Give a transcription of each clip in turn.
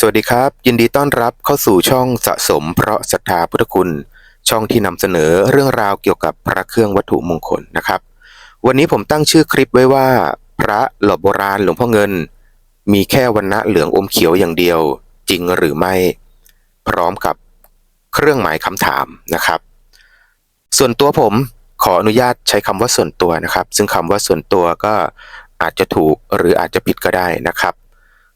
สวัสดีครับ ยินดีต้อนรับเข้าสู่ช่องสะสม เพราะศรัทธาพุทธคุณ ช่องที่นำเสนอเรื่องราวเกี่ยวกับพระเครื่องวัตถุมงคลนะครับ วันนี้ผมตั้งชื่อคลิปไว้ว่า พระหล่อโบราณหลวงพ่อเงิน มีแค่วันณะเหลืองอมเขียวอย่างเดียว จริงหรือไม่ พร้อมกับเครื่องหมายคำถามนะครับ ส่วนตัวผมขออนุญาตใช้คำว่าส่วนตัวนะครับ ซึ่งคำว่าส่วนตัวก็อาจจะถูกหรืออาจจะผิดก็ได้นะครับ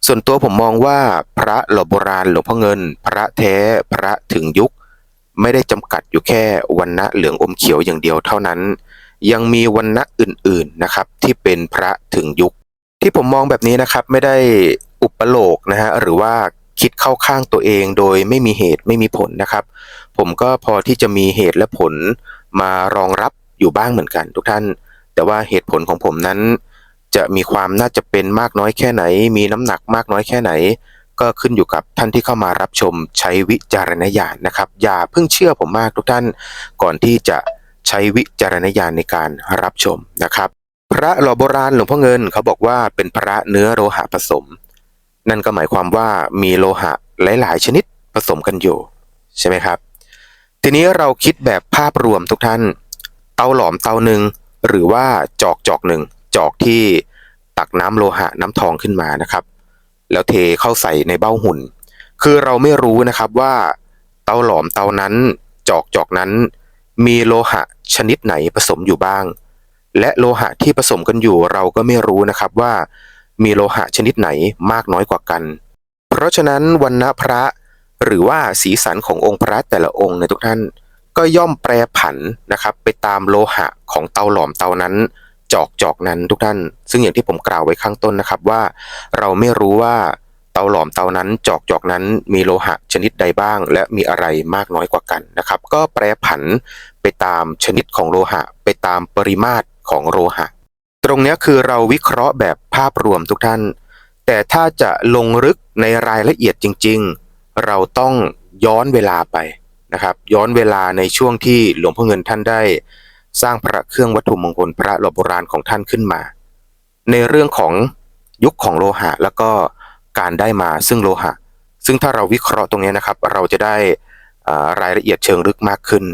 ส่วนตัวผมมองว่าพระหล่อโบราณหลวงพ่อเงิน พระแท้พระถึงยุค ไม่ได้จำกัดอยู่แค่วันณะเหลืองอมเขียวอย่างเดียวเท่านั้น ยังมีวันณะอื่นๆนะครับ ที่เป็นพระถึงยุค ที่ผมมองแบบนี้นะครับไม่ได้อุปโลกนะฮะหรือว่าคิดเข้าข้างตัวเองโดยไม่มีเหตุไม่มีผลนะครับ ผมก็พอที่จะมีเหตุและผลมารองรับอยู่บ้างเหมือนกัน ทุกท่าน แต่ว่าเหตุผลของผมนั้น จะมีความน่าจะเป็นมากน้อยแค่ไหน มีน้ำหนักมากน้อยแค่ไหน ก็ขึ้นอยู่กับท่านที่เข้ามารับชมใช้วิจารณญาณนะครับ อย่าเพิ่งเชื่อผมมากทุกท่านก่อนที่จะใช้วิจารณญาณในการรับชมนะครับ พระหล่อโบราณหลวงพ่อเงินเขาบอกว่าเป็นพระเนื้อโลหะผสม นั่นก็หมายความว่ามีโลหะหลาย ๆ ชนิดผสมกันอยู่ใช่ไหมครับ ทีนี้เราคิดแบบภาพรวมทุกท่าน เตาหลอมเตาหนึ่งหรือว่าจอกจอกหนึ่ง จอกที่ตักน้ำโลหะน้ำทองขึ้นมานะครับ แล้วเทเข้าใส่ในเบ้าหุ่น คือเราไม่รู้นะครับว่าเตาหลอมเตานั้นจอกจอกนั้น มีโลหะชนิดไหนผสมอยู่บ้าง และโลหะที่ผสมกันอยู่เราก็ไม่รู้นะครับว่ามีโลหะชนิดไหนมากน้อยกว่ากัน เพราะฉะนั้นวันณพระหรือว่าสีสันขององค์พระแต่ละองค์ในทุกท่าน ก็ย่อมแปรผันนะครับ ไปตามโลหะของเตาหลอมเตานั้น จอกจอกนั้นทุกท่าน ซึ่งอย่างที่ผมกล่าวไว้ข้างต้นนะครับว่า เราไม่รู้ว่าเตาหลอมเตานั้นจอกจอกนั้นมีโลหะชนิดใดบ้าง และมีอะไรมากน้อยกว่ากันนะครับ ก็แปรผันไปตามชนิดของโลหะ ไปตามปริมาตรของโลหะ ตรงนี้คือเราวิเคราะห์แบบภาพรวมทุกท่าน แต่ถ้าจะลงลึกในรายละเอียดจริง ๆ เราต้องย้อนเวลาไปนะครับ ย้อนเวลาในช่วงที่หลวงพ่อเงินท่านได้ สร้างพระเครื่องวัตถุมงคลพระหล่อโบราณของท่านขึ้นมา ในเรื่องของยุคของโลหะ แล้วก็การได้มาซึ่งโลหะ ซึ่งถ้าเราวิเคราะห์ตรงนี้นะครับ เราจะได้รายละเอียดเชิงลึกมากขึ้น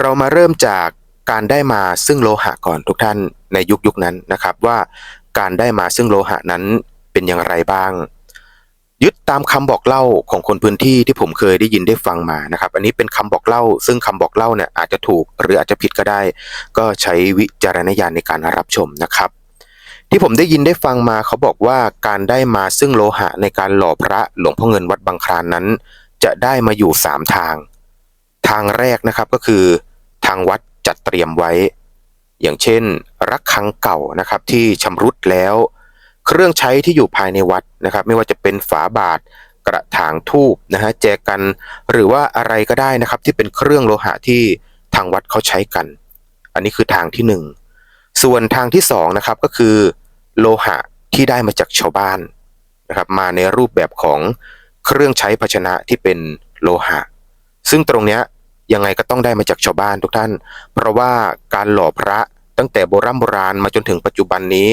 เรามาเริ่มจากการได้มาซึ่งโลหะก่อนทุกท่านในยุคยุคนั้นนะครับว่าการได้มาซึ่งโลหะนั้นเป็นอย่างไรบ้าง ยึดตามคำบอกเล่าของคนพื้นที่ที่ผมเคยได้ยินได้ฟังมานะครับ อันนี้เป็นคำบอกเล่า ซึ่งคำบอกเล่าเนี่ยอาจจะถูกหรืออาจจะผิดก็ได้ ก็ใช้วิจารณญาณในการรับชมนะครับ ที่ผมได้ยินได้ฟังมาเขาบอกว่าการได้มาซึ่งโลหะในการหล่อพระหลวงพ่อเงินวัดบางคลานนั้น จะได้มาอยู่สามทาง ทางแรกนะครับก็คือ ทางวัดจัดเตรียมไว้ อย่างเช่น รักคังเก่านะครับที่ชำรุดแล้ว เครื่องใช้ที่อยู่ภายในวัดนะครับ ไม่ว่าจะเป็นฝาบาทกระถางทูบนะฮะแจกันหรือว่าอะไรก็ได้นะครับ ที่เป็นเครื่องโลหะที่ทางวัดเขาใช้กัน อันนี้คือทางที่หนึ่งส่วนทางที่สองนะครับก็คือ โลหะที่ได้มาจากชาวบ้านนะครับมาในรูปแบบของเครื่องใช้ภาชนะที่เป็นโลหะ ซึ่งตรงเนี้ยยังไงก็ต้องได้มาจากชาวบ้านทุกท่าน เพราะว่าการหล่อพระตั้งแต่โบรโบราณมาจนถึงปัจจุบันนี้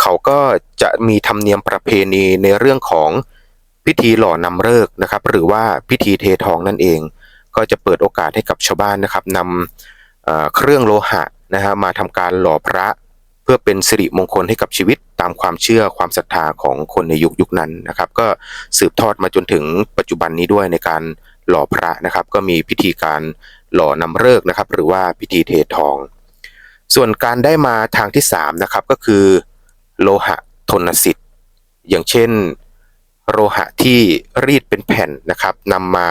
เขาก็จะมีธรรมเนียมประเพณีในเรื่องของพิธีหล่อนำเลิกนะครับ หรือว่าพิธีเททองนั่นเอง ก็จะเปิดโอกาสให้กับชาวบ้านนะครับนำเครื่องโลหะนะฮะมาทำการหล่อพระเพื่อเป็นสิริมงคลให้กับชีวิตตามความเชื่อความศรัทธาของคนในยุคยุคนั้นนะครับ ก็สืบทอดมาจนถึงปัจจุบันนี้ด้วยในการหล่อพระนะครับ ก็มีพิธีการหล่อนำเลิกนะครับ หรือว่าพิธีเททอง ส่วนการได้มาทางที่สามนะครับก็คือ โลหะทนสิทธิ์ อย่างเช่น โลหะที่รีดเป็นแผ่นนะครับนำมา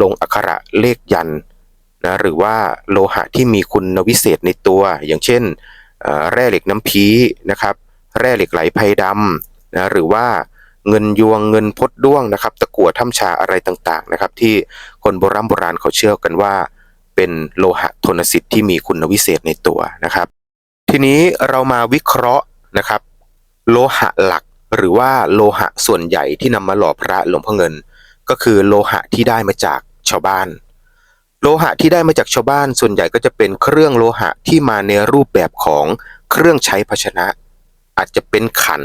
ลงอักขระเลขยันนะหรือว่าโลหะที่มีคุณวิเศษในตัว อย่างเช่น แร่เหล็กน้ำพีนะครับ แร่เหล็กไหลไพดำนะหรือว่าเงินยวงเงินพดด้วงนะครับ ตะกั่วถ้ำชาอะไรต่างๆนะครับ ที่คนโบราณโบราณเขาเชื่อกันว่า เป็นโลหะทนสิทธิ์ที่มีคุณวิเศษในตัวนะครับ ทีนี้เรามาวิเคราะห์นะครับ โลหะหลัก หรือว่าโลหะส่วนใหญ่ที่นำมาหล่อพระหลวงพ่อเงิน ก็คือโลหะที่ได้มาจากชาวบ้าน โลหะที่ได้มาจากชาวบ้านส่วนใหญ่ก็จะเป็นเครื่องโลหะที่มาในรูปแบบของเครื่องใช้ภาชนะ อาจจะเป็นขัน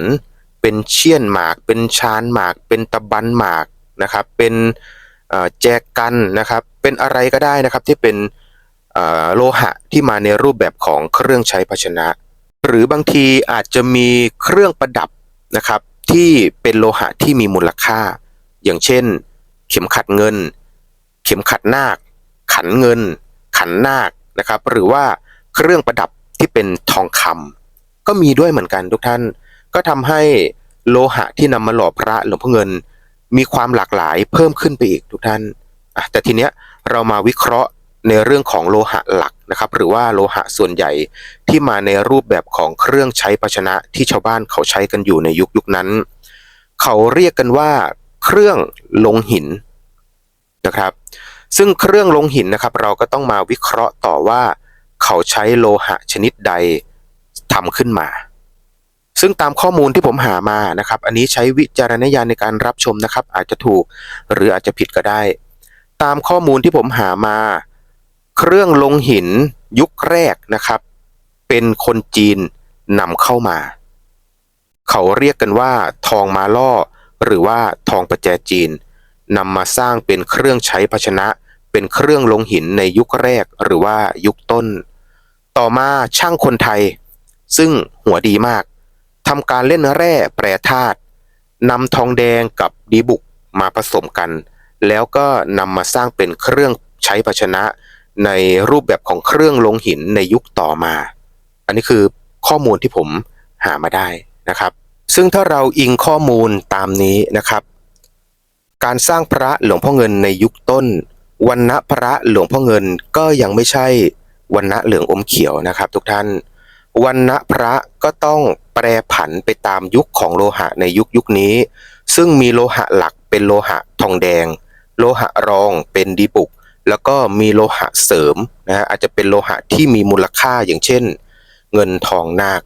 เป็นเชี่ยนหมาก เป็นชานหมาก เป็นตะบันหมากนะครับเป็นแจกันนะครับ เป็นอะไรก็ได้นะครับที่เป็นโลหะที่มาในรูปแบบของเครื่องใช้ภาชนะ หรือบางทีอาจจะมีเครื่องประดับนะครับ ที่เป็นโลหะที่มีมูลค่า อย่างเช่น เข็มขัดเงิน เข็มขัดนาค ขันเงิน ขันนาคนะครับ หรือว่าเครื่องประดับที่เป็นทองคำก็มีด้วยเหมือนกันทุกท่าน ก็ทำให้โลหะที่นำมาหล่อพระหลวงพ่อเงิน มีความหลากหลายเพิ่มขึ้นไปอีกทุกท่านแต่ทีเนี้ยเรามาวิเคราะห์ ในเรื่องของโลหะหลักนะครับ หรือว่าโลหะส่วนใหญ่ที่มาในรูปแบบของเครื่องใช้ภาชนะที่ชาวบ้านเขาใช้กันอยู่ในยุคยุคนั้น เขาเรียกกันว่า เครื่องลงหินนะครับ ซึ่งเครื่องลงหินนะครับ เราก็ต้องมาวิเคราะห์ต่อว่า เขาใช้โลหะชนิดใดทำขึ้นมา ซึ่งตามข้อมูลที่ผมหามานะครับ อันนี้ใช้วิจารณญาณในการรับชมนะครับ อาจจะถูกหรืออาจจะผิดก็ได้ ตามข้อมูลที่ผมหามา เครื่องลงหินยุคแรกนะครับ เป็นคนจีนนำเข้ามา เขาเรียกกันว่า ทองมาล่อ หรือว่าทองประแจจีนนำมาสร้างเป็นเครื่องใช้ภาชนะ เป็นเครื่องลงหินในยุคแรกหรือว่ายุคต้น ต่อมาช่างคนไทย ซึ่งหัวดีมากทำการเล่นแร่แปรธาตุนำทองแดงกับดีบุกมาผสมกัน แล้วก็นำมาสร้างเป็นเครื่องใช้ภาชนะ ในรูปแบบของเครื่องลงหินในยุคต่อมา อันนี้คือข้อมูลที่ผมหามาได้นะครับ ซึ่งถ้าเราอิงข้อมูลตามนี้นะครับ การสร้างพระหลวงพ่อเงินในยุคต้นวันณะพระหลวงพ่อเงินก็ยังไม่ใช่วันณะเหลืองอมเขียวนะครับ ทุกท่านวันณะพระก็ต้องแปรผันไปตามยุคของโลหะในยุคยุคนี้ ซึ่งมีโลหะหลักเป็นโลหะทองแดง โลหะรองเป็นดีบุก แล้วก็มีโลหะเสริมนะฮะอาจจะเป็นโลหะที่มีมูลค่าอย่างเช่น เงินทองนาค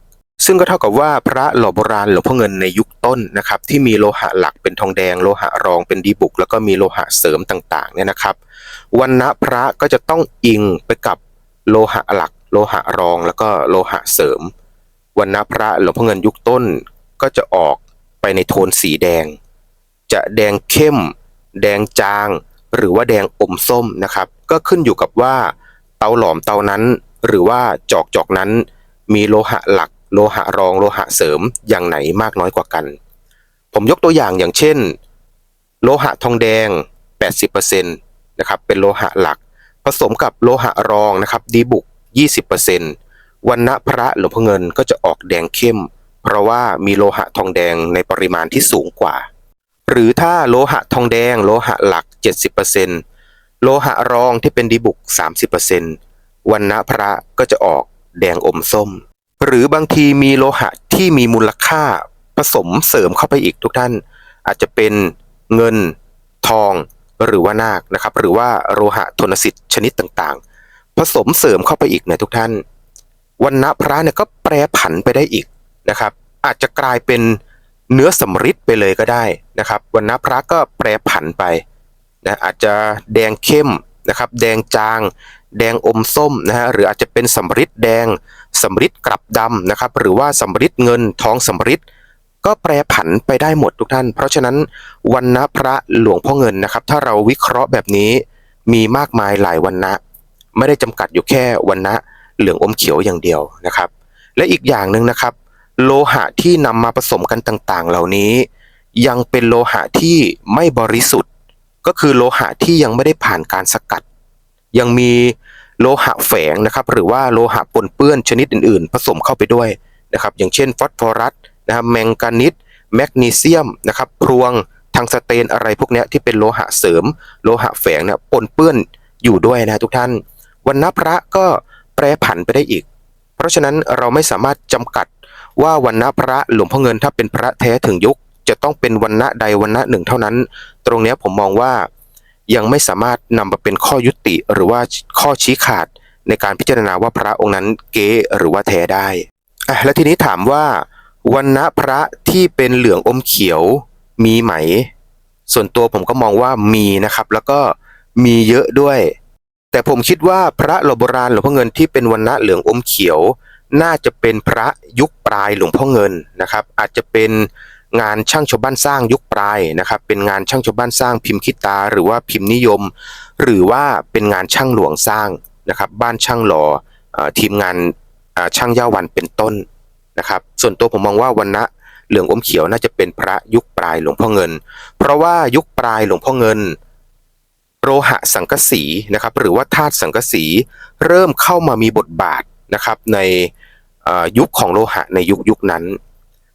ซึ่งก็เท่ากับว่าพระหล่อโบราณหลวงพ่อเงินในยุคต้นนะครับที่มีโลหะหลักเป็นทองแดง โลหะรองเป็นดีบุก แล้วก็มีโลหะเสริมต่างๆเนี่ยนะครับวันณะพระก็จะต้องอิงไปกับโลหะหลัก โลหะรองแล้วก็โลหะเสริมวันณะพระหลวงพ่อเงินยุคต้นก็จะออกไปในโทนสีแดง จะแดงเข้ม แดงจาง หรือว่าแดงอมส้มนะครับ ก็ขึ้นอยู่กับว่า เตาหลอมเตานั้น หรือว่าจอกจอกนั้น มีโลหะหลัก โลหะรองโลหะเสริมอย่างไหนมากน้อยกว่ากัน ผมยกตัวอย่างอย่างเช่น โลหะทองแดง 80%นะครับเป็นโลหะหลัก ผสมกับโลหะรองนะครับดีบุก 20%วันณะพระหลวงพ่อเงินก็จะออกแดงเข้ม เพราะว่ามีโลหะทองแดงในปริมาณที่สูงกว่า หรือถ้าโลหะทองแดง โลหะหลัก 70%โลหะรองที่เป็นดีบุก 30%วันณะพระก็จะออกแดงอมส้ม หรือบางทีมีโลหะที่มีมูลค่าผสมเสริมเข้าไปอีกทุกท่าน อาจจะเป็นเงินทองหรือว่านาคนะครับ หรือว่าโลหะทนสิทธิ์ชนิดต่างๆ ผสมเสริมเข้าไปอีกนะทุกท่าน วันณะพระเนี่ยก็แปรผันไปได้อีกนะครับ อาจจะกลายเป็นเนื้อสำริดไปเลยก็ได้นะครับวันณะพระก็แปรผันไป นะอาจจะแดงเข้มนะครับ แดงจาง แดงอมส้มนะฮะหรืออาจจะเป็นสำริดแดงสำริดกลับดำนะครับ หรือว่าสำริดเงินทองสำริดก็แปรผันไปได้หมดทุกท่าน เพราะฉะนั้นวันณะพระหลวงพ่อเงินนะครับ ถ้าเราวิเคราะห์แบบนี้มีมากมายหลายวันณะไม่ได้จำกัดอยู่แค่วันณะเหลืองอมเขียวอย่างเดียวนะครับ และอีกอย่างหนึ่งนะครับ โลหะที่นำมาผสมกันต่างๆ เหล่านี้ ยังเป็นโลหะที่ไม่บริสุทธิ ก็คือโลหะที่ยังไม่ได้ผ่านการสกัด ยังมีโลหะแฝงนะครับ หรือว่าโลหะปนเปื้อนชนิดอื่น ๆ ผสมเข้าไปด้วยนะครับ อย่างเช่นฟอสฟอรัสนะครับแมงกานิสแมกนีเซียมนะครับพรวงทางสเตนอะไรพวกนี้ที่เป็นโลหะเสริม โลหะแฝงเนี่ยปนเปื้อนอยู่ด้วยนะทุกท่านวันณพระก็แปรผันไปได้อีก เพราะฉะนั้นเราไม่สามารถจำกัดว่าวันณพระหลวงพ่อเงินถ้าเป็นพระแท้ถึงยุค จะต้องเป็นวันณะใดวันณะหนึ่งเท่านั้น ตรงนี้ผมมองว่ายังไม่สามารถนำมาเป็นข้อยุติหรือว่าข้อชี้ขาดในการพิจารณาว่าพระองค์นั้นเก๊หรือว่าแท้ได้อะแล้วทีนี้ถามว่าวันณะพระที่เป็นเหลืองอมเขียวมีไหม ส่วนตัวผมก็มองว่ามีนะครับ แล้วก็มีเยอะด้วย แต่ผมคิดว่าพระหลวงโบราณหลวงพ่อเงินที่เป็นวันณะเหลืองอมเขียว น่าจะเป็นพระยุคปลายหลวงพ่อเงินนะครับ อาจจะเป็น งานช่างชาวบ้านสร้างยุคปลายนะครับเป็นงานช่างชาวบ้านสร้างพิมพ์คิตา หรือว่าพิมพ์นิยม หรือว่าเป็นงานช่างหลวงสร้างนะครับบ้านช่างหล่อเอ่อทีมงานช่างย่าวันเป็นต้นนะครับ ส่วนตัวผมมองว่าวันนะเหลืองอมเขียวน่าจะเป็นพระยุคปลายหลวงพ่อเงิน เพราะว่ายุคปลายหลวงพ่อเงิน โลหะสังกสีนะครับหรือว่าธาตุสังกสีเริ่มเข้ามามีบทบาทนะครับในยุคของโลหะในยุคยุคนั้น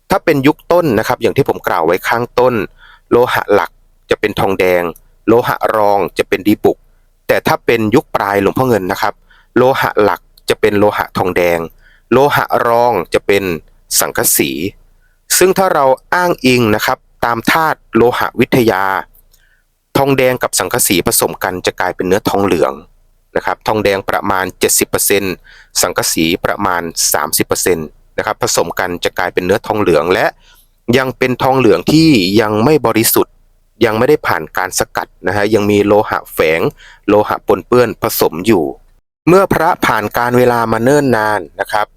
ถ้าเป็นยุคต้นนะครับ อย่างที่ผมกล่าวไว้ข้างต้น โลหะหลักจะเป็นทองแดง โลหะรองจะเป็นดีบุก แต่ถ้าเป็นยุคปลายหลวงพ่อเงินนะครับ โลหะหลักจะเป็นโลหะทองแดง โลหะรองจะเป็นสังกะสี ซึ่งถ้าเราอ้างอิงนะครับ ตามธาตุโลหะวิทยา ทองแดงกับสังกะสีผสมกันจะกลายเป็นเนื้อทองเหลืองนะครับ ทองแดงประมาณ 70%สังกะสีประมาณ 30% นะครับผสมกันจะกลายเป็นเนื้อทองเหลือง และยังเป็นทองเหลืองที่ยังไม่บริสุทธิ์ ยังไม่ได้ผ่านการสกัดนะฮะยังมีโลหะแฝง โลหะปนเปื้อนผสมอยู่ เมื่อพระผ่านการเวลามาเนิ่นนานนะครับ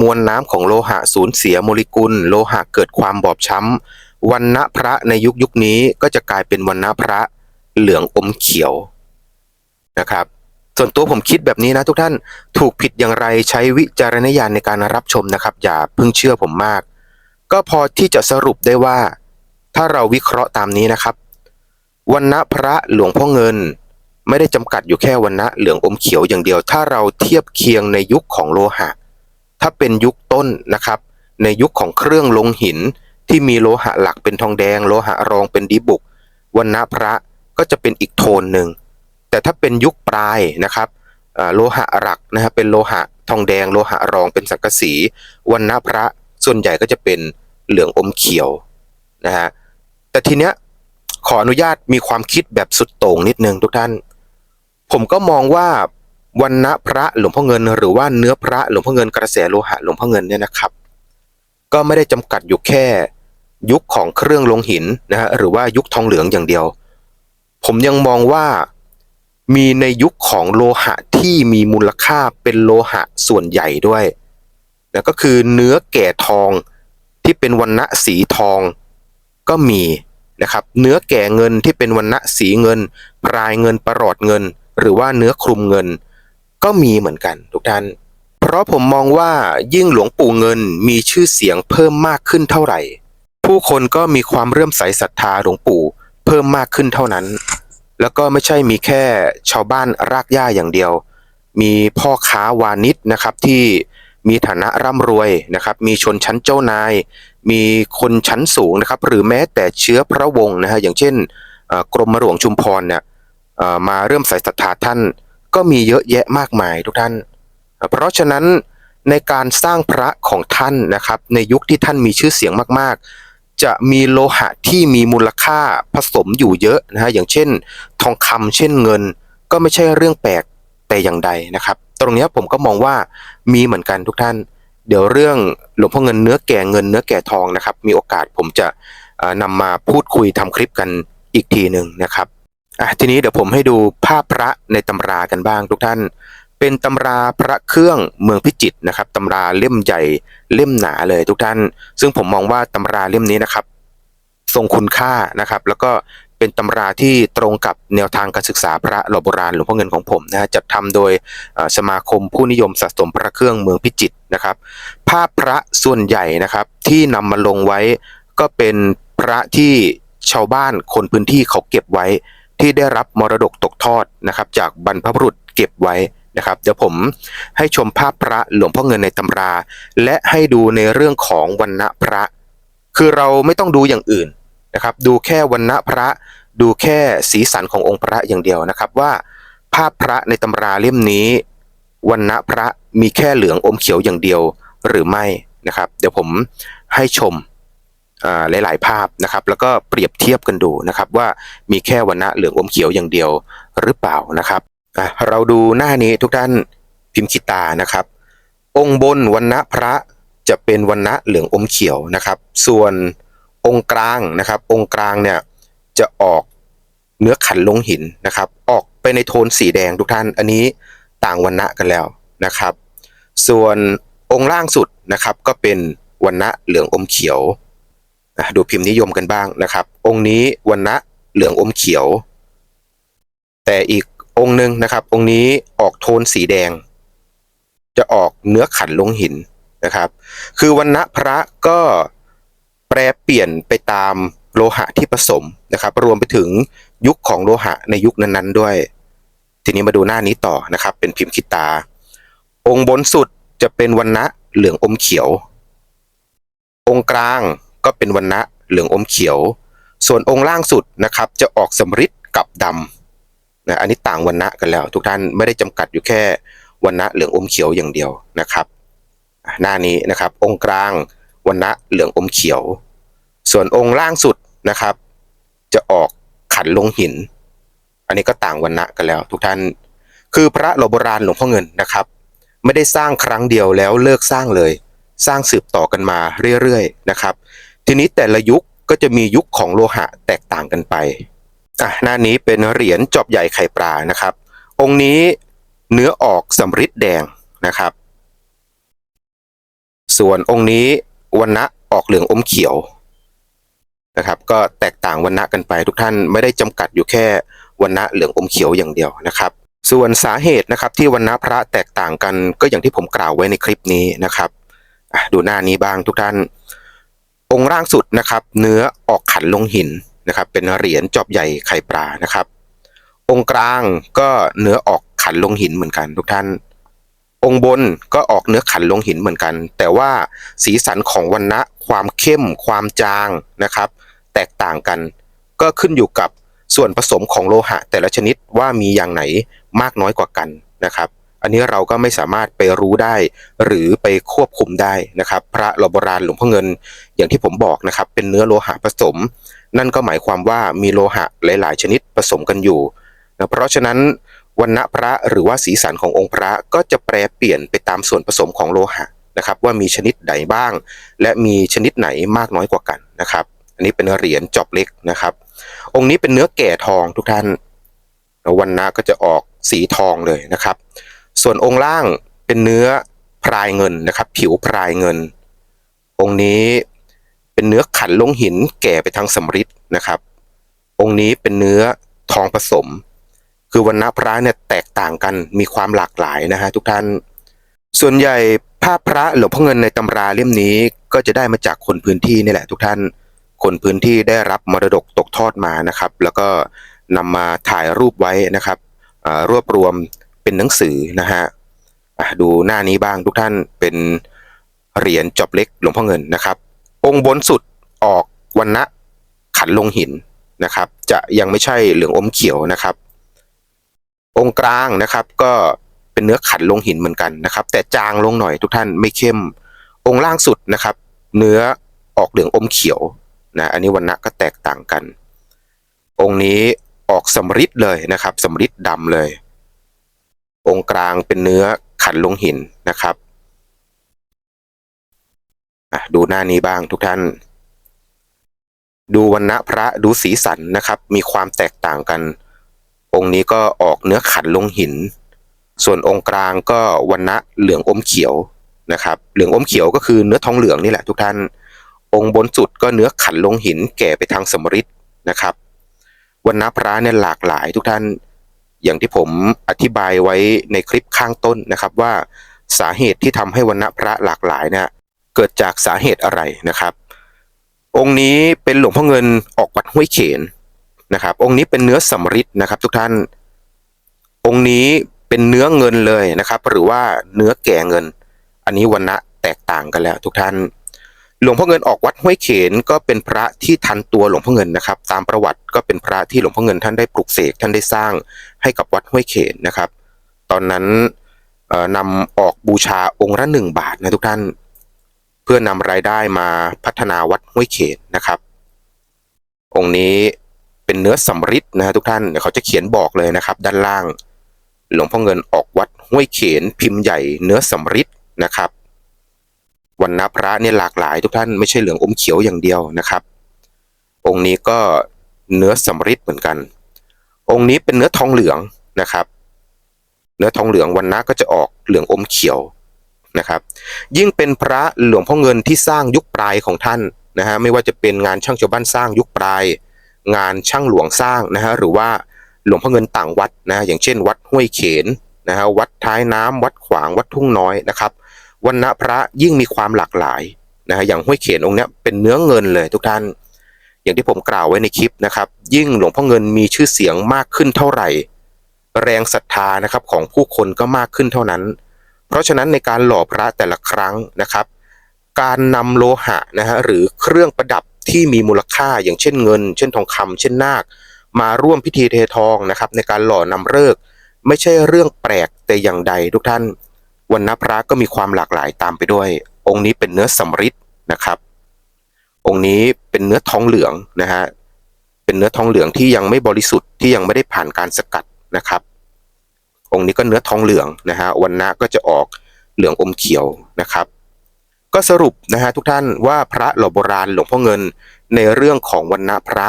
มวลน้ำของโลหะสูญเสียโมเลกุล โลหะเกิดความบอบช้ำวันณะพระในยุคยุคนี้ก็จะกลายเป็นวันณะพระเหลืองอมเขียวนะครับ ส่วนตัวผมคิดแบบนี้นะทุกท่านถูกผิดอย่างไรใช้วิจารณญาณในการรับชมนะครับ อย่าเพิ่งเชื่อผมมาก ก็พอที่จะสรุปได้ว่า ถ้าเราวิเคราะห์ตามนี้นะครับวันณะพระหลวงพ่อเงิน ไม่ได้จำกัดอยู่แค่วันณะเหลืองอมเขียวอย่างเดียว ถ้าเราเทียบเคียงในยุคของโลหะ ถ้าเป็นยุคต้นนะครับ ในยุคของเครื่องลงหินที่มีโลหะหลักเป็นทองแดง โลหะรองเป็นดีบุกวันณะพระก็จะเป็นอีกโทนหนึ่ง แต่ถ้าเป็นยุคปลายนะครับโลหะหลักนะครับเป็นโลหะทองแดงโลหะรองเป็นสังกะสีวันณะพระส่วนใหญ่ก็จะเป็นเหลืองอมเขียวนะฮะแต่ทีเนี้ยขออนุญาตมีความคิดแบบสุดโต่งนิดนึงทุกท่าน ผมก็มองว่าวันณะพระหลวงพ่อเงิน หรือว่าเนื้อพระหลวงพ่อเงินกระแสโลหะหลวงพ่อเงินเนี่ยนะครับ ก็ไม่ได้จำกัดอยู่แค่ ยุคของเครื่องลงหินนะฮะหรือว่ายุคทองเหลืองอย่างเดียว ผมยังมองว่า มีในยุคของโลหะที่มีมูลค่าเป็นโลหะส่วนใหญ่ด้วยนะก็คือเนื้อแก่ทองที่เป็นวันณะสีทองก็มีนะครับ เนื้อแก่เงินที่เป็นวันณะสีเงินปลายเงินประหลอดเงิน หรือว่าเนื้อคลุมเงิน ก็มีเหมือนกันทุกท่าน เพราะผมมองว่ายิ่งหลวงปู่เงินมีชื่อเสียงเพิ่มมากขึ้นเท่าไหร่ ผู้คนก็มีความเรื่มใสศรัทธาหลวงปู่เพิ่มมากขึ้นเท่านั้น แล้วก็ไม่ใช่มีแค่ชาวบ้านรากหญ้าอย่างเดียว มีพ่อค้าวานิชนะครับที่มีฐานะร่ำรวยนะครับ มีชนชั้นเจ้านาย มีคนชั้นสูงนะครับ หรือแม้แต่เชื้อพระวงศ์นะฮะอย่างเช่นกรมหลวงชุมพรเนี่ยมาเริ่มใส่ศรัทธาท่าน ก็มีเยอะแยะมากมายทุกท่าน เพราะฉะนั้นในการสร้างพระของท่านนะครับ ในยุคที่ท่านมีชื่อเสียงมากๆ จะมีโลหะที่มีมูลค่าผสมอยู่เยอะนะฮะอย่างเช่น ทองคำเช่นเงิน ก็ไม่ใช่เรื่องแปลกแต่อย่างใดนะครับ ตรงนี้ผมก็มองว่ามีเหมือนกันทุกท่าน เดี๋ยวเรื่องหลวงพ่อเงินเนื้อแก่เงินเนื้อแก่ทองนะครับ มีโอกาสผมจะเอ่อนำมาพูดคุยทำคลิปกันอีกทีหนึ่งนะครับอะทีนี้เดี๋ยวผมให้ดูภาพพระในตำรากันบ้างทุกท่าน เป็นตำราพระเครื่องเมืองพิจิตรนะครับตำราเล่มใหญ่เล่มหนาเลยทุกท่าน ซึ่งผมมองว่าตำราเล่มนี้นะครับ ทรงคุณค่านะครับ แล้วก็เป็นตำราที่ตรงกับแนวทางการศึกษาพระหล่อโบราณหลวงพ่อเงินของผมนะฮะจัดทำโดยสมาคมผู้นิยมสะสมพระเครื่องเมืองพิจิตรนะครับ ภาพพระส่วนใหญ่นะครับที่นำมาลงไว้ก็เป็นพระที่ชาวบ้านคนพื้นที่เขาเก็บไว้ ที่ได้รับมรดกตกทอดนะครับ จากบรรพบุรุษเก็บไว้ นะครับเดี๋ยวผมให้ชมภาพพระหลวงพ่อเงินในตำรา และให้ดูในเรื่องของวันณะพระ คือเราไม่ต้องดูอย่างอื่นนะครับดูแค่วันณะพระดูแค่สีสันขององค์พระอย่างเดียวนะครับว่า ภาพพระในตำราเล่มนี้วันณะพระมีแค่เหลืองอมเขียวอย่างเดียวหรือไม่นะครับ เดี๋ยวผมให้ชมหลาย ๆ ภาพนะครับ แล้วก็เปรียบเทียบกันดูนะครับว่ามีแค่วันณะเหลืองอมเขียวอย่างเดียวหรือเปล่านะครับ อะเราดูหน้านี้ทุกท่านพิมพ์คิตานะครับ องค์บนวันณะพระจะเป็นวันณะเหลืองอมเขียวนะครับ ส่วนองค์กลางนะครับ องค์กลางเนี่ยจะออกเนื้อขันลงหินนะครับ ออกไปในโทนสีแดงทุกท่าน อันนี้ต่างวันณะกันแล้วนะครับ ส่วนองค์ล่างสุดนะครับก็เป็นวันณะเหลืองอมเขียวดูพิมพ์นิยมกันบ้างนะครับ องค์นี้วันนะเหลืองอมเขียว แต่อีก องค์หนึ่งนะครับ องค์นี้ออกโทนสีแดง จะออกเนื้อขันลงหินนะครับ คือวันนะพระก็แปรเปลี่ยนไปตามโลหะที่ผสมนะครับ รวมไปถึงยุคของโลหะในยุคนั้นๆด้วย ทีนี้มาดูหน้านี้ต่อนะครับ เป็นพิมพ์คิตา องค์บนสุดจะเป็นวันนะเหลืองอมเขียว องค์กลางก็เป็นวันนะเหลืองอมเขียว ส่วนองค์ล่างสุดนะครับ จะออกสำริดกับดำ นะอันนี้ต่างวันนะกันแล้ว ทุกท่านไม่ได้จำกัดอยู่แค่วันนะเหลืองอมเขียวอย่างเดียวนะครับหน้านี้นะครับ องค์กลางวันนะเหลืองอมเขียว ส่วนองค์ล่างสุดนะครับ จะออกขันลงหิน อันนี้ก็ต่างวันนะกันแล้ว ทุกท่านคือพระโลโบราณหลวงพ่อเงินนะครับ ไม่ได้สร้างครั้งเดียวแล้วเลิกสร้างเลย สร้างสืบต่อกันมาเรื่อยๆนะครับ ทีนี้แต่ละยุคก็จะมียุคของโลหะแตกต่างกันไป อะหน้านี้เป็นเหรียญจอบใหญ่ไข่ปลานะครับ องค์นี้เนื้อออกสำริดแดงนะครับ ส่วนองค์นี้วันนะออกเหลืองอมเขียวนะครับ ก็แตกต่างวันนะกันไปทุกท่านไม่ได้จำกัดอยู่แค่วันนะเหลืองอมเขียวอย่างเดียวนะครับ ส่วนสาเหตุนะครับที่วันนะพระแตกต่างกันก็อย่างที่ผมกล่าวไว้ในคลิปนี้นะครับดูหน้านี้บ้างทุกท่าน องค์ล่างสุดนะครับ เนื้อออกขันลงหิน นะครับเป็นเหรียญจอบใหญ่ไข่ปลานะครับ องค์กลางก็เนื้อออกขันลงหินเหมือนกัน ทุกท่าน องค์บนก็ออกเนื้อขันลงหินเหมือนกัน แต่ว่าสีสันของวันนะความเข้ม ความจางนะครับ แตกต่างกัน ก็ขึ้นอยู่กับส่วนผสมของโลหะ แต่ละชนิดว่ามีอย่างไหนมากน้อยกว่ากันนะครับ อันนี้เราก็ไม่สามารถไปรู้ได้ หรือไปควบคุมได้นะครับ พระโบราณหลวงพ่อเงินอย่างที่ผมบอกนะครับ เป็นเนื้อโลหะผสม นั่นก็หมายความว่ามีโลหะหลาย ๆ ชนิดผสมกันอยู่นะเพราะฉะนั้นวันณะพระหรือว่าสีสันขององค์พระก็จะแปรเปลี่ยนไปตามส่วนผสมของโลหะนะครับ ว่ามีชนิดใดบ้าง และมีชนิดไหนมากน้อยกว่ากันนะครับ อันนี้เป็นเหรียญจอบเล็กนะครับ องค์นี้เป็นเนื้อแก่ทองทุกท่านวันนะก็จะออกสีทองเลยนะครับ ส่วนองค์ล่างเป็นเนื้อพรายเงินนะครับ ผิวพรายเงิน องค์นี้ เป็นเนื้อขันลงหินแก่ไปทางสำริดนะครับ องค์นี้เป็นเนื้อทองผสม คือวันณะพระเนี่ยแตกต่างกันมีความหลากหลายนะฮะทุกท่าน ส่วนใหญ่ภาพพระหลวงพ่อเงินในตำราเล่มนี้ก็จะได้มาจากคนพื้นที่นี่แหละทุกท่าน คนพื้นที่ได้รับมรดกตกทอดมานะครับ แล้วก็นำมาถ่ายรูปไว้นะครับรวบรวมเป็นหนังสือนะฮะดูหน้านี้บ้างทุกท่านเป็นเหรียญจอบเล็กหลวงพ่อเงินนะครับ องบนสุดออกวันนะขันลงหินนะครับ จะยังไม่ใช่เหลืองอมเขียวนะครับ องค์กลางนะครับก็เป็นเนื้อขันลงหินเหมือนกันนะครับ แต่จางลงหน่อยทุกท่านไม่เข้ม องค์ล่างสุดนะครับ เนื้อออกเหลืองอมเขียวนะอันนี้วันนะก็แตกต่างกัน องค์นี้ออกสำริดเลยนะครับสำริดดำเลย องค์กลางเป็นเนื้อขันลงหินนะครับ อะดูหน้านี้บ้างทุกท่าน ดูวันณะพระดูสีสันนะครับ มีความแตกต่างกัน องค์นี้ก็ออกเนื้อขันลงหิน ส่วนองค์กลางก็วันณะเหลืองอมเขียวนะครับ เหลืองอมเขียวก็คือเนื้อทองเหลืองนี่แหละทุกท่าน องค์บนสุดก็เนื้อขันลงหินแก่ไปทางสมริดนะครับวันณะพระเนี่ยหลากหลายทุกท่านอย่างที่ผมอธิบายไว้ในคลิปข้างต้นนะครับว่าสาเหตุที่ทำให้วันณะพระหลากหลายเนี่ย เกิดจากสาเหตุอะไรนะครับ องค์นี้เป็นหลวงพ่อเงินออกวัดห้วยเขนนะครับ องค์นี้เป็นเนื้อสำริดนะครับ ทุกท่าน องค์นี้เป็นเนื้อเงินเลยนะครับ หรือว่าเนื้อแก่เงิน อันนี้วันณะแตกต่างกันแล้วทุกท่าน หลวงพ่อเงินออกวัดห้วยเขนก็เป็นพระที่ทันตัวหลวงพ่อเงินนะครับ ตามประวัติก็เป็นพระที่หลวงพ่อเงินท่านได้ปลุกเสกท่านได้สร้างให้กับวัดห้วยเขนนะครับ ตอนนั้นนำออกบูชาองค์ละหนึ่งบาทนะทุกท่าน เพื่อนำรายได้มาพัฒนาวัดห้วยเขนนะครับ องค์นี้เป็นเนื้อสำริดนะฮะทุกท่านเดี๋ยวเขาจะเขียนบอกเลยนะครับ ด้านล่าง หลวงพ่อเงินออกวัดห้วยเขนพิมพ์ใหญ่เนื้อสำริดนะครับ วันนะพระเนี่ยหลากหลาย ทุกท่านไม่ใช่เหลืองอมเขียวอย่างเดียวนะครับ องค์นี้ก็เนื้อสำริดเหมือนกัน องค์นี้เป็นเนื้อทองเหลืองนะครับ เนื้อทองเหลืองวันนะก็จะออกเหลืองอมเขียว นะครับ ยิ่งเป็นพระหลวงพ่อเงินที่สร้างยุคปลายของท่านนะฮะไม่ว่าจะเป็นงานช่างชาวบ้านสร้างยุคปลาย งานช่างหลวงสร้างนะฮะหรือว่าหลวงพ่อเงินต่างวัดนะฮะอย่างเช่น วัดห้วยเขนนะฮะวัดท้ายน้ำวัดขวางวัดทุ่งน้อยนะครับวันณะพระยิ่งมีความหลากหลายนะฮะอย่างห้วยเขนองค์นี้เป็นเนื้อเงินเลยทุกท่าน อย่างที่ผมกล่าวไว้ในคลิปนะครับ ยิ่งหลวงพ่อเงินมีชื่อเสียงมากขึ้นเท่าไหร่ แรงศรัทธานะครับของผู้คนก็มากขึ้นเท่านั้น ราะฉะนั้นในการหล่อพระแต่ละครั้งนะครับ การนำโลหะนะฮะหรือเครื่องประดับที่มีมูลค่าอย่างเช่นเงิน เช่นทองคำเช่นนาค มาร่วมพิธีเททองนะครับ ในการหล่อนำฤกษ์ไม่ใช่เรื่องแปลกแต่อย่างใดทุกท่าน วันนพระก็มีความหลากหลายตามไปด้วย องค์นี้เป็นเนื้อสำริดนะครับ องค์นี้เป็นเนื้อทองเหลืองนะฮะเป็นเนื้อทองเหลืองที่ยังไม่บริสุทธิ์ที่ยังไม่ได้ผ่านการสกัดนะครับ องค์นี้ก็เนื้อทองเหลืองนะฮะวันนะก็จะออกเหลืองอมเขียวนะครับ ก็สรุปนะฮะทุกท่านว่าพระหล่อโบราณหลวงพ่อเงินในเรื่องของวันณะพระ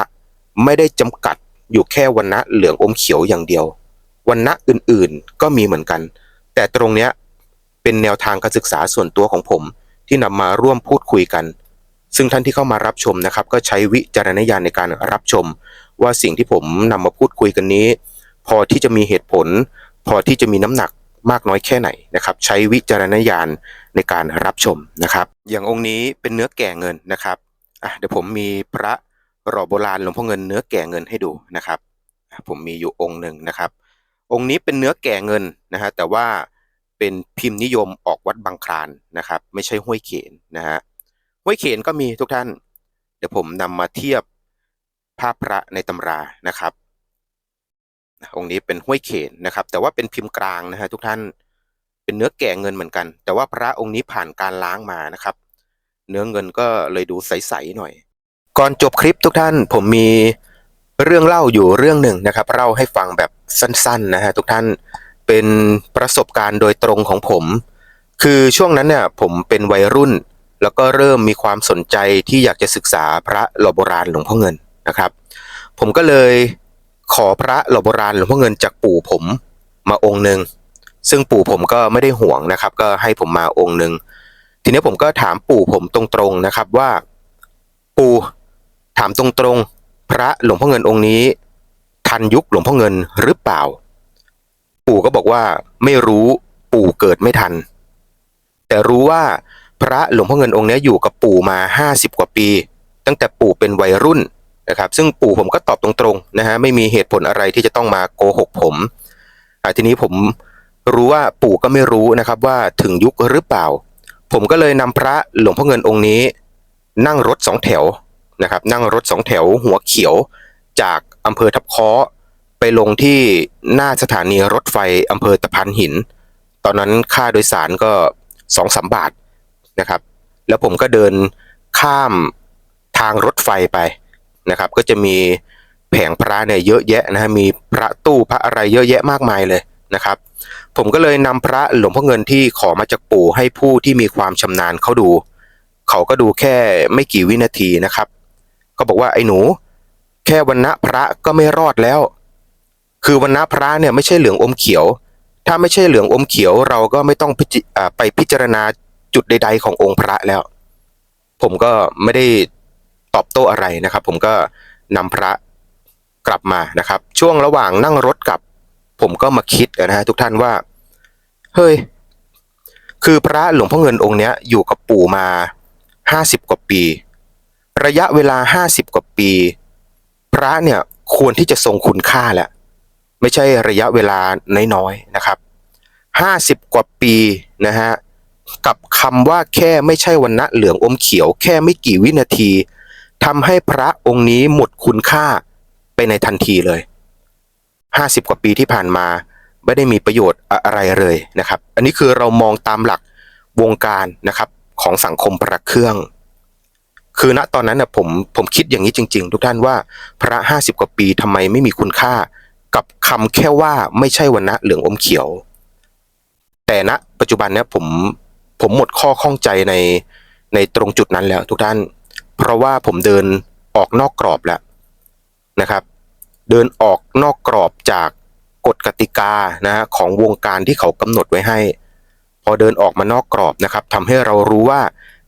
ไม่ได้จำกัดอยู่แค่วันณะเหลืองอมเขียวอย่างเดียววันณะอื่นๆก็มีเหมือนกัน แต่ตรงเนี้ยเป็นแนวทางการศึกษาส่วนตัวของผม ที่นำมาร่วมพูดคุยกัน ซึ่งท่านที่เข้ามารับชมนะครับ ก็ใช้วิจารณญาณในการรับชม ว่าสิ่งที่ผมนำมาพูดคุยกันนี้ พอที่จะมีเหตุผล พอที่จะมีน้ำหนักมากน้อยแค่ไหนนะครับใช้วิจารณญาณในการรับชมนะครับ อย่างองค์นี้เป็นเนื้อแก่เงินนะครับอะเดี๋ยวผมมีพระหล่อโบราณหลวงพ่อเงินเนื้อแก่เงินให้ดูนะครับ ผมมีอยู่องค์หนึ่งนะครับ องค์นี้เป็นเนื้อแก่เงินนะฮะแต่ว่าเป็นพิมพ์นิยมออกวัดบางคลานนะครับ ไม่ใช่ห้วยเขนนะฮะห้วยเขนก็มีทุกท่าน เดี๋ยวผมนำมาเทียบภาพพระในตำรานะครับ องค์นี้เป็นห้วยเขนนะครับ แต่ว่าเป็นพิมพ์กลางนะฮะทุกท่านเป็นเนื้อแก่เงินเหมือนกัน แต่ว่าพระองค์นี้ผ่านการล้างมานะครับ เนื้อเงินก็เลยดูใสๆหน่อย ก่อนจบคลิปทุกท่านผมมีเรื่องเล่าอยู่เรื่องหนึ่งนะครับเล่าให้ฟังแบบสั้นๆนะฮะทุกท่านเป็นประสบการณ์โดยตรงของผม คือช่วงนั้นเนี่ยผมเป็นวัยรุ่น แล้วก็เริ่มมีความสนใจที่อยากจะศึกษาพระหล่อโบราณหลวงพ่อเงินนะครับ ผมก็เลย ขอพระหล่อโบราณหลวงพ่อเงินจากปู่ผมมาองค์หนึ่งซึ่งปู่ผมก็ไม่ได้ห่วงนะครับ ก็ให้ผมมาองค์หนึ่งทีนี้ผมก็ถามปู่ผมตรงๆนะครับว่า ปู่ถามตรงๆ พระหลวงพ่อเงินองค์นี้ ทันยุคหลวงพ่อเงินหรือเปล่า ปู่ก็บอกว่าไม่รู้ปู่เกิดไม่ทัน แต่รู้ว่าพระหลวงพ่อเงินองค์นี้อยู่กับปู่มาห้าสิบกว่าปี ตั้งแต่ปู่เป็นวัยรุ่น นะครับซึ่งปู่ผมก็ตอบตรงๆนะฮะไม่มีเหตุผลอะไรที่จะต้องมาโกหกผมอ่าทีนี้ผมรู้ว่าปู่ก็ไม่รู้นะครับว่าถึงยุคหรือเปล่า ผมก็เลยนำพระหลวงพ่อเงินองค์นี้ นั่งรถสองแถวนะครับนั่งรถสองแถวหัวเขียวจากอำเภอทับคาะไปลงที่หน้าสถานีรถไฟอำเภอตะพานหิน ตอนนั้นค่าโดยสารก็สองสามบาทนะครับ แล้วผมก็เดินข้ามทางรถไฟไป นะครับ ก็จะมีแผงพระเนี่ยเยอะแยะนะฮะมีพระตู้พระอะไรเยอะแยะมากมายเลยนะครับ ผมก็เลยนำพระหลวงพ่อเงินที่ขอมาจากปู่ให้ผู้ที่มีความชำนาญเขาดู เขาก็ดูแค่ไม่กี่วินาทีนะครับก็บอกว่าไอ้หนู แค่วันณะพระก็ไม่รอดแล้ว คือวันณะพระเนี่ยไม่ใช่เหลืองอมเขียว ถ้าไม่ใช่เหลืองอมเขียวเราก็ไม่ต้องไปพิจารณาจุดใด ๆ ขององค์พระแล้ว ผมก็ไม่ได้ ตอบโต้อะไรนะครับ ผมก็นำพระกลับมานะครับ ช่วงระหว่างนั่งรถกลับ ผมก็มาคิดนะฮะทุกท่านว่า เฮ้ย คือพระหลวงพ่อเงินองค์เนี้ยอยู่กับปู่มาห้าสิบกว่าปี ระยะเวลาห้าสิบกว่าปี พระเนี่ยควรที่จะทรงคุณค่าแหละไม่ใช่ระยะเวลาน้อยๆนะครับห้าสิบกว่าปีนะฮะกับคำว่าแค่ไม่ใช่วันณะเหลืองอมเขียว แค่ไม่กี่วินาที ทำให้พระองค์นี้หมดคุณค่าไปในทันทีเลยห้าสิบกว่าปีที่ผ่านมาไม่ได้มีประโยชน์อะไรเลยนะครับ อันนี้คือเรามองตามหลักวงการนะครับของสังคมประเครื่อง คือณตอนนั้นนะผมผมคิดอย่างนี้จริง ๆ ทุกท่านว่าพระห้าสิบกว่าปีทำไมไม่มีคุณค่า กับคำแค่ว่าไม่ใช่วันณะเหลืองอมเขียว แต่ณปัจจุบันเนี่ยผมผมหมดข้อข้องใจในในตรงจุดนั้นแล้วทุกท่าน เพราะว่าผมเดินออกนอกกรอบแล้วนะครับ เดินออกนอกกรอบจากกฎกติกานะฮะของวงการที่เขากำหนดไว้ให้ พอเดินออกมานอกกรอบนะครับทำให้เรารู้ว่า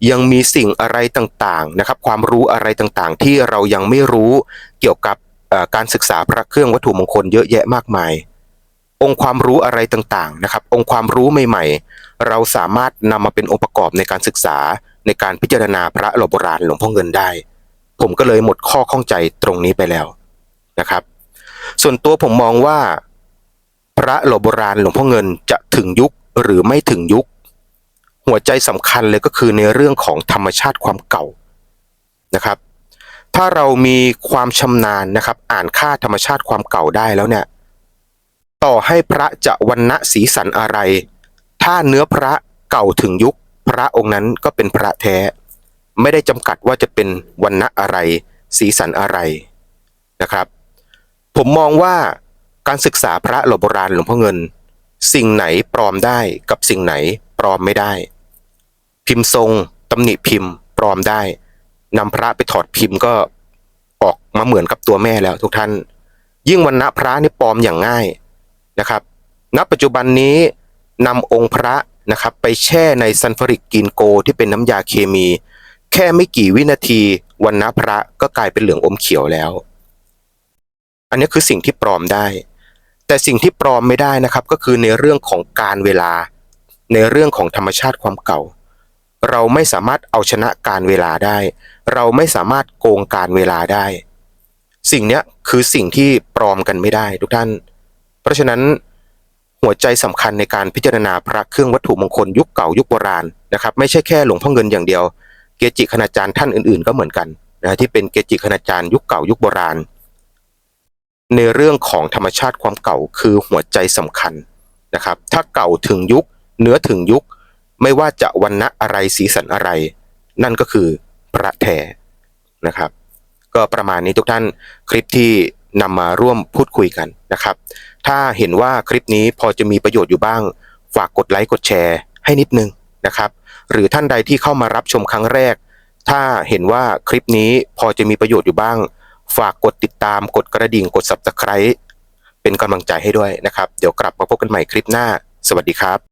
ยังมีสิ่งอะไรต่างๆนะครับความรู้อะไรต่างๆ ที่เรายังไม่รู้เกี่ยวกับการศึกษาพระเครื่องวัตถุมงคลเยอะแยะมากมาย องค์ความรู้อะไรต่างๆนะครับ องค์ความรู้ใหม่ๆ เราสามารถนำมาเป็นองค์ประกอบในการศึกษา ในการพิจารณาพระหล่อโบราณหลวงพ่อเงินได้ ผมก็เลยหมดข้อข้องใจตรงนี้ไปแล้วนะครับ ส่วนตัวผมมองว่า พระหล่อโบราณหลวงพ่อเงินจะถึงยุคหรือไม่ถึงยุค หัวใจสำคัญเลยก็คือในเรื่องของธรรมชาติความเก่านะครับ ถ้าเรามีความชำนาญนะครับ อ่านค่าธรรมชาติความเก่าได้แล้วเนี่ยต่อให้พระจะวันณะสีสันอะไร ถ้าเนื้อพระเก่าถึงยุค พระองค์นั้นก็เป็นพระแท้ ไม่ได้จำกัดว่าจะเป็นวันณะอะไร สีสันอะไรนะครับ ผมมองว่าการศึกษาพระหล่อโบราณหลวงพ่อเงิน สิ่งไหนปลอมได้กับสิ่งไหนปลอมไม่ได้ พิมพ์ทรงตำหนิพิมพ์ปลอมได้นำพระไปถอดพิมพ์ก็ออกมาเหมือนกับตัวแม่แล้วทุกท่าน ยิ่งวันณะพระนี่ปลอมอย่างง่ายนะครับ ณปัจจุบันนี้นำองค์พระ นะครับไปแช่ในซัลฟอริกกินโกที่เป็นน้ำยาเคมี แค่ไม่กี่วินาทีวันณะพระก็กลายเป็นเหลืองอมเขียวแล้ว อันนี้คือสิ่งที่ปลอมได้ แต่สิ่งที่ปลอมไม่ได้นะครับก็คือในเรื่องของการเวลา ในเรื่องของธรรมชาติความเก่า เราไม่สามารถเอาชนะการเวลาได้ เราไม่สามารถโกงการเวลาได้ สิ่งนี้คือสิ่งที่ปลอมกันไม่ได้ทุกท่าน เพราะฉะนั้น หัวใจสำคัญในการพิจารณาพระเครื่องวัตถุมงคลยุคเก่ายุคโบราณนะครับไม่ใช่แค่หลวงพ่อเงินอย่างเดียว เกจิคณาจารย์ท่านอื่นๆ ก็เหมือนกันนะที่เป็นเกจิคณาจารย์ยุคเก่ายุคโบราณ ในเรื่องของธรรมชาติความเก่าคือหัวใจสำคัญนะครับถ้าเก่าถึงยุคเนื้อถึงยุค ไม่ว่าจะวันณะอะไรสีสันอะไร นั่นก็คือพระแท้นะครับ ก็ประมาณนี้ทุกท่านคลิปที่นำมาร่วมพูดคุยกันนะครับ ถ้าเห็นว่าคลิปนี้พอจะมีประโยชน์อยู่บ้าง ฝากกดไลค์กดแชร์ให้นิดนึงนะครับ หรือท่านใดที่เข้ามารับชมครั้งแรก ถ้าเห็นว่าคลิปนี้พอจะมีประโยชน์อยู่บ้าง ฝากกดติดตามกดกระดิ่งกด subscribe เป็นกำลังใจให้ด้วยนะครับ เดี๋ยวกลับมาพบกันใหม่คลิปหน้า สวัสดีครับ